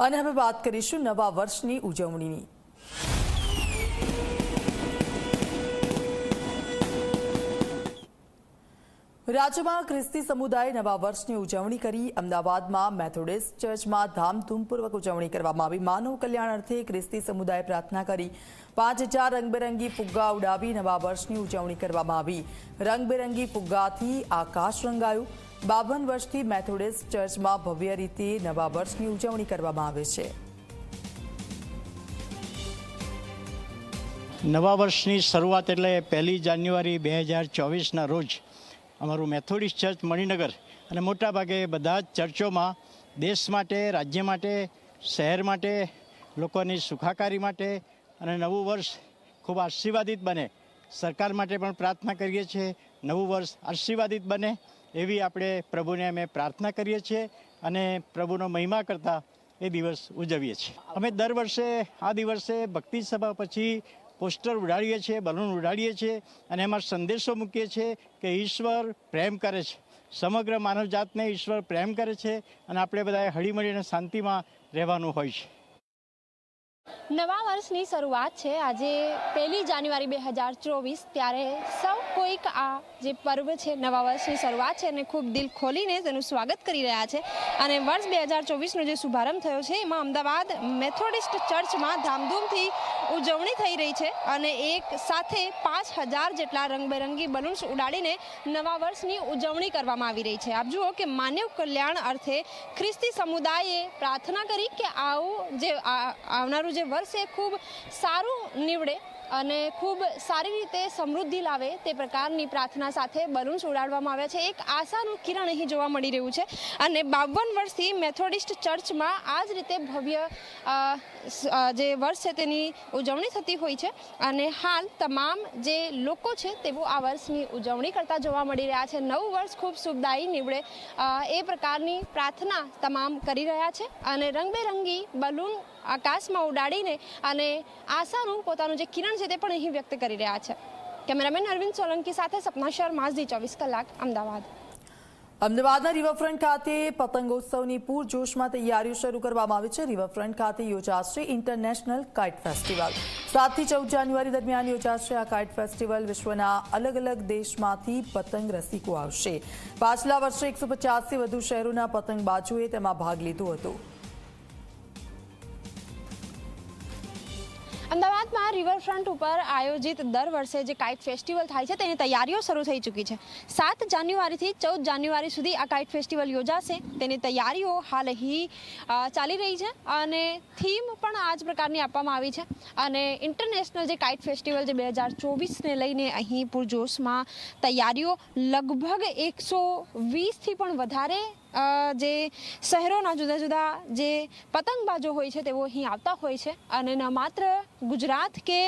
અને હવે વાત કરીશું નવા વર્ષની ઉજવણીની. રાજ્યમાં ખ્રિસ્તી સમુદાય નવા વર્ષની ઉજવણી કરી. અમદાવાદમાં મેથોડિસ્ટ ચર્ચમાં ધામધૂમપૂર્વક ઉજવણી કરવામાં આવી. માનવ કલ્યાણ અર્થે ખ્રિસ્તી સમુદાય પ્રાર્થના કરી. પાંચ હજાર રંગબેરંગી ફુગ્ગા ઉડાવી નવા વર્ષની ઉજવણી કરવામાં આવી. રંગબેરંગી ફુગ્ગાથી આકાશ રંગાયું. બાવન વર્ષથી મેથોડિસ્ટ ચર્ચમાં ભવ્ય રીતે નવા વર્ષની ઉજવણી કરવામાં આવે છે. નવા વર્ષની શરૂઆત એટલે પહેલી જાન્યુઆરી બે હજાર ચોવીસના રોજ અમારું મેથોડિસ્ટ ચર્ચ મણિનગર અને મોટાભાગે બધા જ ચર્ચોમાં દેશ માટે, રાજ્ય માટે, શહેર માટે, લોકોની સુખાકારી માટે અને નવું વર્ષ ખૂબ આશીર્વાદિત બને. સરકાર માટે પણ પ્રાર્થના કરીએ છીએ નવું વર્ષ આશીર્વાદિત બને. એવી આપણે પ્રભુને અમે પ્રાર્થના કરીએ છીએ અને પ્રભુનો મહિમા કરતા એ દિવસ ઉજવીએ છીએ. અમે દર વર્ષે આ દિવસે ભક્તિ સભા પછી પોસ્ટર ઉડાડીએ છીએ, બલૂન ઉડાડીએ છીએ અને એમાં સંદેશો મૂકીએ છીએ કે ઈશ્વર પ્રેમ કરે છે. સમગ્ર માનવજાતને ઈશ્વર પ્રેમ કરે છે અને આપણે બધાએ હળીમળીને શાંતિમાં રહેવાનું હોય છે. નવા વર્ષની શરૂઆત છે. આજે પહેલી જાન્યુઆરી બે હજાર ચોવીસ, ત્યારે સૌ કોઈક આ જે પર્વ છે, નવા વર્ષની શરૂઆત છે અને ખૂબ દિલ ખોલીને તેનું સ્વાગત કરી રહ્યા છે. અને વર્ષ બે હજાર ચોવીસનો જે શુભારંભ થયો છે, એમાં અમદાવાદ મેથોડિસ્ટ ચર્ચમાં ધામધૂમથી ઉજવણી થઈ રહી છે અને એક સાથે પાંચ હજાર જેટલા રંગબેરંગી બલૂન્સ ઉડાડીને નવા વર્ષની ઉજવણી કરવામાં આવી રહી છે. આપ જુઓ કે માનવ કલ્યાણ અર્થે ખ્રિસ્તી સમુદાયે પ્રાર્થના કરી કે આવું જે આવનારું જે વર્ષ એ ખૂબ સારું નીવડે. અને ખૂબ સારી રીતે સમૃદ્ધિ લાવે તે પ્રકારની પ્રાર્થના સાથે બલૂન્સ ઉડાડવામાં આવ્યા છે. એક આશાનું કિરણ અહીં જોવા મળી રહ્યું છે અને બાવન વર્ષથી મેથોડિસ્ટ ચર્ચમાં આ જ રીતે ભવ્ય જે વર્ષ છે તેની ઉજવણી થતી હોય છે અને હાલ તમામ જે લોકો છે તેઓ આ વર્ષની ઉજવણી કરતા જોવા મળી રહ્યા છે. નવું વર્ષ ખૂબ શુભદાયી નીવડે એ પ્રકારની પ્રાર્થના તમામ કરી રહ્યા છે અને રંગબેરંગી બલૂન આકાશમાં ઉડાડીને અને આશાનું પોતાનું જે કિરણ છે તે પણ અહીં વ્યક્ત કરી રહ્યા છે. કેમેરામેન અરવિંદ સોલંકી સાથે સપના શર્મા, ઝી ચોવીસ કલાક, અમદાવાદ. અમદાવાદના રિવરફ્રન્ટ ખાતે પતંગોત્સવની પૂરજોશમાં તૈયારીઓ શરૂ કરવામાં આવી છે. રિવરફ્રન્ટ ખાતે યોજાશે ઇન્ટરનેશનલ કાઇટ ફેસ્ટિવલ. સાતથી ચૌદ જાન્યુઆરી દરમિયાન યોજાશે આ કાઇટ ફેસ્ટિવલ. વિશ્વના અલગ અલગ દેશમાંથી પતંગ રસિકો આવશે. પાછલા વર્ષે એકસો પચાસથી વધુ શહેરોના પતંગબાજોએ તેમાં ભાગ લીધો હતો. અમદાવાદમાં રિવરફ્રન્ટ ઉપર આયોજિત દર વર્ષે જે કાઇટ ફેસ્ટિવલ થાય છે તેની તૈયારીઓ શરૂ થઈ ચૂકી છે. સાત જાન્યુઆરીથી ચૌદ જાન્યુઆરી સુધી આ કાઇટ ફેસ્ટિવલ યોજાશે. તેની તૈયારીઓ હાલ અહીં ચાલી રહી છે અને થીમ પણ આ જ પ્રકારની આપવામાં આવી છે. અને ઇન્ટરનેશનલ જે કાઇટ ફેસ્ટિવલ જે બે હજાર ચોવીસને લઈને અહીં પૂરજોશમાં તૈયારીઓ લગભગ એકસો વીસથી પણ વધારે જે શહેરોના જુદા જુદા જે પતંગબાજો હોય છે, તેઓ અહીં આવતા હોય છે. અને ન માત્ર ગુજરાત કે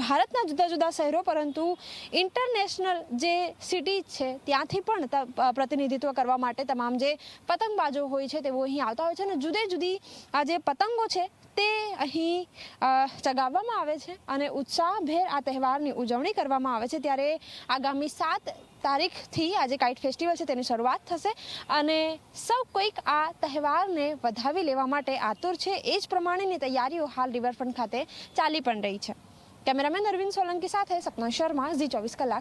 ભારતના જુદા જુદા શહેરો, પરંતુ ઇન્ટરનેશનલ જે સિટીઝ છે, ત્યાંથી પણ પ્રતિનિધિત્વ કરવા માટે તમામ જે પતંગબાજો હોય છે, તેઓ અહીં આવતા હોય છે. અને જુદી જુદી આ જે પતંગો છે તે અહીં ચગાવવામાં આવે છે અને ઉત્સાહભેર આ તહેવારની ઉજવણી કરવામાં આવે છે. ત્યારે આગામી સાત તારીખથી આજે કાઇટ ફેસ્ટિવલ છે, તેની શરૂઆત થશે અને સૌ કોઈક આ તહેવારને વધાવી લેવા માટે આતુર છે. એ જ પ્રમાણેની તૈયારીઓ હાલ રિવરફ્રન્ટ ખાતે ચાલી પણ રહી છે. કેમેરામેન અરવિંદ સોલંકી સાથે સપના શર્મા, ઝી ચોવીસ કલાક.